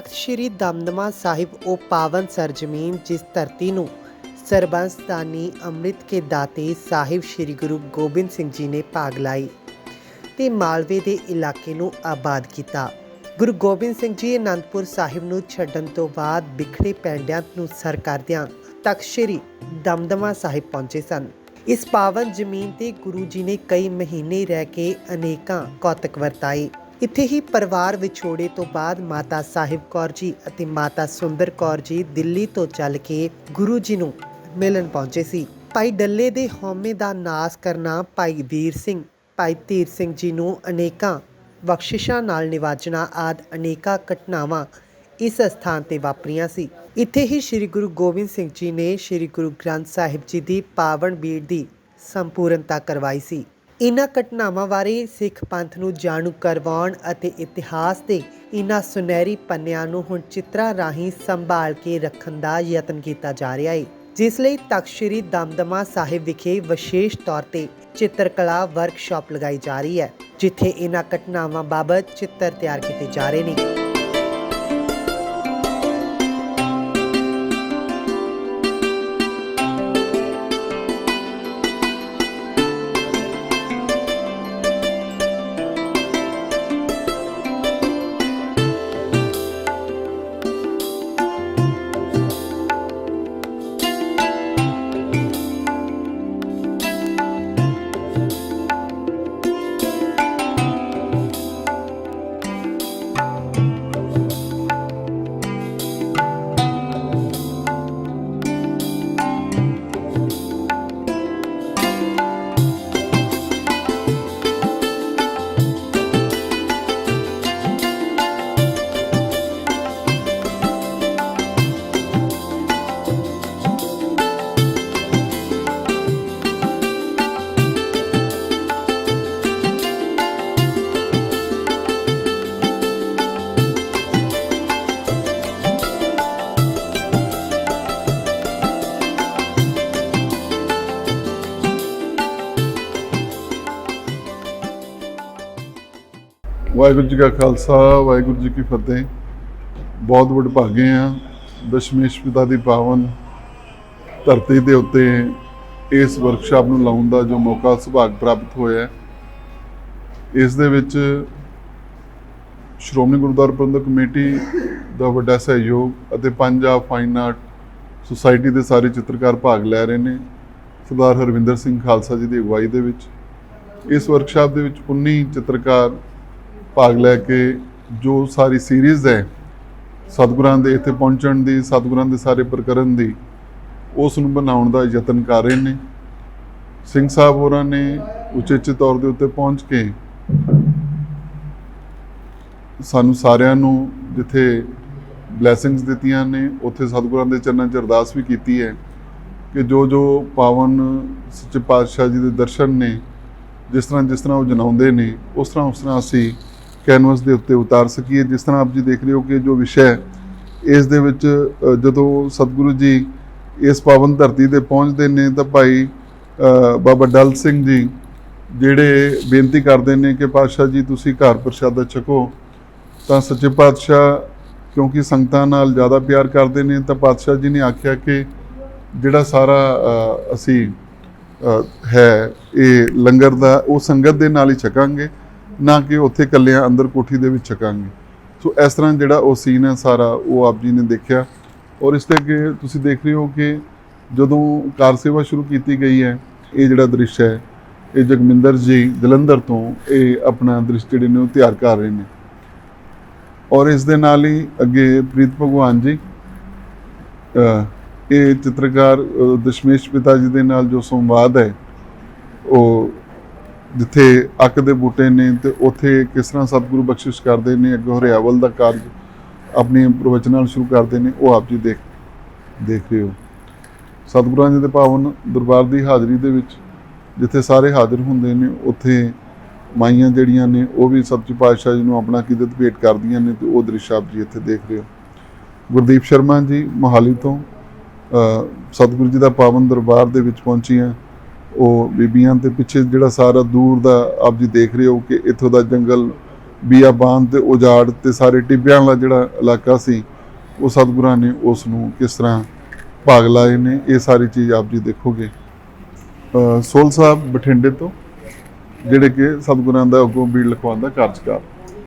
ਤਖਤ ਸ੍ਰੀ ਦਮਦਮਾ ਸਾਹਿਬ, ਉਹ ਪਾਵਨ ਸਰਜਮੀਨ, ਜਿਸ ਧਰਤੀ ਨੂੰ ਸਰਬੰਸ ਅੰਮ੍ਰਿਤ ਕੇ ਦਾਤੇ ਸਾਹਿਬ ਸ੍ਰੀ ਗੁਰੂ ਗੋਬਿੰਦ ਸਿੰਘ ਜੀ ਨੇ ਭਾਗ ਲਾਈ ਤੇ ਮਾਲਵੇ ਦੇ ਇਲਾਕੇ ਨੂੰ ਆਬਾਦ ਕੀਤਾ। ਗੁਰੂ ਗੋਬਿੰਦ ਸਿੰਘ ਜੀ ਅਨੰਦਪੁਰ ਸਾਹਿਬ ਨੂੰ ਛੱਡਣ ਤੋਂ ਬਾਅਦ ਵਿਖੜੇ ਪੈਂਡਿਆਂ ਨੂੰ ਸਰ ਕਰਦਿਆਂ ਤਖਤ ਸ੍ਰੀ ਦਮਦਮਾ ਸਾਹਿਬ ਪਹੁੰਚੇ ਸਨ। ਇਸ ਪਾਵਨ ਜ਼ਮੀਨ ਤੇ ਗੁਰੂ ਜੀ ਨੇ ਕਈ ਮਹੀਨੇ ਰਹਿ ਕੇ ਅਨੇਕਾਂ ਕੌਤਕ ਵਰਤਾਏ। ਇੱਥੇ ਹੀ ਪਰਿਵਾਰ ਵਿਛੋੜੇ ਤੋਂ ਬਾਅਦ ਮਾਤਾ ਸਾਹਿਬ ਕੌਰ ਜੀ ਅਤੇ ਮਾਤਾ ਸੁੰਦਰ ਕੌਰ ਜੀ ਦਿੱਲੀ ਤੋਂ ਚੱਲ ਕੇ ਗੁਰੂ ਜੀ ਨੂੰ ਮਿਲਣ ਪਹੁੰਚੇ ਸੀ। ਭਾਈ ਡੱਲੇ ਦੇ ਹਉਮੈ ਦਾ ਨਾਸ ਕਰਨਾ ਭਾਈ ਵੀਰ ਸਿੰਘ, ਭਾਈ ਧੀਰ ਸਿੰਘ ਜੀ ਨੂੰ ਅਨੇਕਾਂ ਬਖਸ਼ਿਸ਼ਾਂ ਨਾਲ ਨਿਵਾਜਣਾ ਆਦ ਅਨੇਕਾਂ ਘਟਨਾਵਾਂ ਇਸ ਸਥਾਨ ਤੇ ਵਾਪਰੀਆਂ ਸੀ। ਇੱਥੇ ਹੀ ਸ੍ਰੀ ਗੁਰੂ ਗੋਬਿੰਦ ਸਿੰਘ ਜੀ ਨੇ ਸ੍ਰੀ ਗੁਰੂ ਗ੍ਰੰਥ ਸਾਹਿਬ ਜੀ ਦੀ ਪਾਵਨ ਬੀੜ ਦੀ ਸੰਪੂਰਨਤਾ ਕਰਵਾਈ ਸੀ। ਇਨ੍ਹਾਂ ਘਟਨਾਵਾਂ ਬਾਰੇ ਸਿੱਖ ਪੰਥ ਨੂੰ ਜਾਣੂ ਕਰਵਾਉਣ ਅਤੇ ਇਤਿਹਾਸ ਦੇ ਇਨ੍ਹਾਂ ਸੁਨਹਿਰੀ ਪੰਨਿਆਂ ਨੂੰ ਹੁਣ ਚਿੱਤਰਾਂ ਰਾਹੀਂ ਸੰਭਾਲ ਕੇ ਰੱਖਣ ਦਾ ਯਤਨ ਕੀਤਾ ਜਾ ਰਿਹਾ ਹੈ ਜਿਸ ਲਈ ਤਖਤ ਸ੍ਰੀ ਦਮਦਮਾ ਸਾਹਿਬ ਵਿਖੇ ਵਿਸ਼ੇਸ਼ ਤੌਰ ਤੇ ਚਿੱਤਰਕਲਾ ਵਰਕਸ਼ਾਪ ਲਗਾਈ ਜਾ ਰਹੀ ਹੈ, ਜਿੱਥੇ ਇਨ੍ਹਾਂ ਘਟਨਾਵਾਂ ਬਾਬਤ ਚਿੱਤਰ ਤਿਆਰ ਕੀਤੇ ਜਾ ਰਹੇ ਨੇ। ਵਾਹਿਗੁਰੂ ਜੀ ਕਾ ਖਾਲਸਾ, ਵਾਹਿਗੁਰੂ ਜੀ ਕੀ ਫਤਿਹ। ਬਹੁਤ ਵਡਭਾਗੇ ਆ ਦਸ਼ਮੇਸ਼ ਪਿਤਾ ਦੀ ਪਾਵਨ ਧਰਤੀ ਦੇ ਉੱਤੇ ਇਸ ਵਰਕਸ਼ਾਪ ਨੂੰ ਲਾਉਣ ਦਾ ਜੋ ਮੌਕਾ, ਸੁਭਾਗ ਪ੍ਰਾਪਤ ਹੋਇਆ ਇਸ ਦੇ ਵਿੱਚ ਸ਼੍ਰੋਮਣੀ ਗੁਰਦੁਆਰਾ ਪ੍ਰਬੰਧਕ ਕਮੇਟੀ ਦਾ ਵੱਡਾ ਸਹਿਯੋਗ ਅਤੇ ਪੰਜਾਬ ਫਾਈਨ ਆਰਟ ਸੁਸਾਇਟੀ ਦੇ ਸਾਰੇ ਚਿੱਤਰਕਾਰ ਭਾਗ ਲੈ ਰਹੇ ਨੇ। ਸਰਦਾਰ ਹਰਵਿੰਦਰ ਸਿੰਘ ਖਾਲਸਾ ਜੀ ਦੀ ਅਗਵਾਈ ਦੇ ਵਿੱਚ ਇਸ ਵਰਕਸ਼ਾਪ ਦੇ ਵਿੱਚ 19 ਚਿੱਤਰਕਾਰ ਭਾਗ ਲੈ ਕੇ ਜੋ ਸਾਰੀ ਸੀਰੀਜ਼ ਹੈ, ਸਤਿਗੁਰਾਂ ਦੇ ਇੱਥੇ ਪਹੁੰਚਣ ਦੀ, ਸਤਿਗੁਰਾਂ ਦੇ ਸਾਰੇ ਪ੍ਰਕਰਨ ਦੀ, ਉਸ ਨੂੰ ਬਣਾਉਣ ਦਾ ਯਤਨ ਕਰ ਰਹੇ ਨੇ। ਸਿੰਘ ਸਾਹਿਬ ਹੋਰਾਂ ਨੇ ਉਚੇਚੇ ਤੌਰ ਦੇ ਉੱਤੇ ਪਹੁੰਚ ਕੇ ਸਾਨੂੰ ਸਾਰਿਆਂ ਨੂੰ ਜਿੱਥੇ ਬਲੇਸਿੰਗਸ ਦਿੱਤੀਆਂ ਨੇ, ਉੱਥੇ ਸਤਿਗੁਰਾਂ ਦੇ ਚਰਨਾਂ 'ਚ ਅਰਦਾਸ ਵੀ ਕੀਤੀ ਹੈ ਕਿ ਜੋ ਜੋ ਪਾਵਨ ਸੱਚੇ ਪਾਤਸ਼ਾਹ ਜੀ ਦੇ ਦਰਸ਼ਨ ਨੇ, ਜਿਸ ਤਰ੍ਹਾਂ ਜਿਸ ਤਰ੍ਹਾਂ ਉਹ ਜਨਾਉਂਦੇ ਨੇ, ਉਸ ਤਰ੍ਹਾਂ ਉਸ ਤਰ੍ਹਾਂ ਅਸੀਂ ਕੈਨਵਸ ਦੇ ਉੱਤੇ ਉਤਾਰ ਸਕੀਏ। ਜਿਸ ਤਰ੍ਹਾਂ ਆਪ ਜੀ ਦੇਖ ਰਹੇ ਹੋ ਕਿ ਜੋ ਵਿਸ਼ਾ ਹੈ, ਇਸ ਦੇ ਵਿੱਚ ਜਦੋਂ ਸਤਿਗੁਰੂ ਜੀ ਇਸ ਪਾਵਨ ਧਰਤੀ ਤੇ ਪਹੁੰਚਦੇ ਨੇ ਤਾਂ ਭਾਈ ਬਾਬਾ ਡਲ ਸਿੰਘ ਜੀ ਜਿਹੜੇ ਬੇਨਤੀ ਕਰਦੇ ਨੇ ਕਿ ਪਾਤਸ਼ਾਹ ਜੀ ਤੁਸੀਂ ਘਰ ਪ੍ਰਸ਼ਾਦਾ ਛਕੋ। ਤਾਂ ਸੱਚੇ ਪਾਤਸ਼ਾਹ, ਕਿਉਂਕਿ ਸੰਗਤਾਂ ਨਾਲ ਜ਼ਿਆਦਾ ਪਿਆਰ ਕਰਦੇ ਨੇ, ਤਾਂ ਪਾਤਸ਼ਾਹ ਜੀ ਨੇ ਆਖਿਆ ਕਿ ਜਿਹੜਾ ਸਾਰਾ ਅਸੀਂ ਹੈ, ਇਹ ਲੰਗਰ ਦਾ, ਉਹ ਸੰਗਤ ਦੇ ਨਾਲ ਹੀ ਛਕਾਂਗੇ। ਨਾ ਕਿ ਉੱਥੇ ਇਕੱਲਿਆਂ ਅੰਦਰ ਕੋਠੀ ਦੇ ਵਿੱਚ ਛਕਾਂਗੇ। ਸੋ ਇਸ ਤਰ੍ਹਾਂ ਜਿਹੜਾ ਉਹ ਸੀਨ ਹੈ ਸਾਰਾ, ਉਹ ਆਪ ਜੀ ਨੇ ਦੇਖਿਆ। ਔਰ ਇਸ ਤੇ ਅੱਗੇ ਤੁਸੀਂ ਦੇਖ ਰਹੇ ਹੋ ਕਿ ਜਦੋਂ ਕਾਰ ਸੇਵਾ ਸ਼ੁਰੂ ਕੀਤੀ ਗਈ ਹੈ, ਇਹ ਜਿਹੜਾ ਦ੍ਰਿਸ਼ ਹੈ, ਇਹ ਜਗਮਿੰਦਰ ਜੀ ਜਲੰਧਰ ਤੋਂ ਇਹ ਆਪਣਾ ਦ੍ਰਿਸ਼ ਜਿਹੜੇ ਨੇ ਉਹ ਤਿਆਰ ਕਰ ਰਹੇ ਨੇ। ਔਰ ਇਸ ਦੇ ਨਾਲ ਹੀ ਅੱਗੇ ਪ੍ਰੀਤ ਭਗਵਾਨ ਜੀ ਇਹ ਚਿੱਤਰਕਾਰ ਦਸ਼ਮੇਸ਼ ਪਿਤਾ ਜੀ ਦੇ ਨਾਲ ਜੋ ਸੰਵਾਦ ਹੈ, ਉਹ ਜਿੱਥੇ ਅੱਕ ਦੇ ਬੂਟੇ ਨੇ ਤੇ ਉੱਥੇ ਕਿਸ ਤਰ੍ਹਾਂ ਸਤਿਗੁਰੂ ਬਖਸ਼ਿਸ਼ ਕਰਦੇ ਨੇ, ਅੱਗੇ ਹਰਿਆਵਲ ਦਾ ਕਾਰਜ ਆਪਣੇ ਪ੍ਰਵਚਨ ਨਾਲ ਸ਼ੁਰੂ ਕਰਦੇ ਨੇ, ਉਹ ਆਪ ਜੀ ਦੇਖ ਦੇਖ ਰਹੇ ਹੋ। ਸਤਿਗੁਰਾਂ ਜੀ ਦੇ ਪਾਵਨ ਦਰਬਾਰ ਦੀ ਹਾਜ਼ਰੀ ਦੇ ਵਿੱਚ ਜਿੱਥੇ ਸਾਰੇ ਹਾਜ਼ਰ ਹੁੰਦੇ ਨੇ, ਉੱਥੇ ਮਾਈਆਂ ਜਿਹੜੀਆਂ ਨੇ, ਉਹ ਵੀ ਸਤਿ ਪਾਤਸ਼ਾਹ ਜੀ ਨੂੰ ਆਪਣਾ ਕਿਦਤ ਭੇਟ ਕਰਦੀਆਂ ਨੇ ਤੇ ਉਹ ਦ੍ਰਿਸ਼ ਆਪ ਜੀ ਇੱਥੇ ਦੇਖ ਰਹੇ ਹੋ। ਗੁਰਦੀਪ ਸ਼ਰਮਾ ਜੀ ਮੋਹਾਲੀ ਤੋਂ ਸਤਿਗੁਰੂ ਜੀ ਦਾ ਪਾਵਨ ਦਰਬਾਰ ਦੇ ਵਿੱਚ ਪਹੁੰਚੀਆਂ ਉਹ ਬੀਬੀਆਂ ਤੇ ਪਿੱਛੇ ਜਿਹੜਾ ਸਾਰਾ ਦੂਰ ਦਾ ਆਪ ਜੀ ਦੇਖ ਰਹੇ ਹੋ ਕਿ ਇੱਥੋਂ ਦਾ ਜੰਗਲ ਬੀਆਬਾਨ ਤੇ ਉਜਾੜ ਤੇ ਸਾਰੇ ਟਿੱਬਿਆਂ ਵਾਲਾ ਜਿਹੜਾ ਇਲਾਕਾ ਸੀ, ਉਹ ਸਤਿਗੁਰਾਂ ਨੇ ਉਸ ਨੂੰ ਕਿਸ ਤਰ੍ਹਾਂ ਭਾਗ ਲਾਏ ਨੇ, ਇਹ ਸਾਰੀ ਚੀਜ਼ ਆਪ ਜੀ ਦੇਖੋਗੇ। ਸੋਲ ਸਾਹਿਬ ਬਠਿੰਡੇ ਤੋਂ, ਜਿਹੜੇ ਕਿ ਸਤਿਗੁਰਾਂ ਦਾ ਅੱਗੋਂ ਬੀੜ ਲਿਖਵਾਉਣ ਦਾ ਕਾਰਜਕਾਰ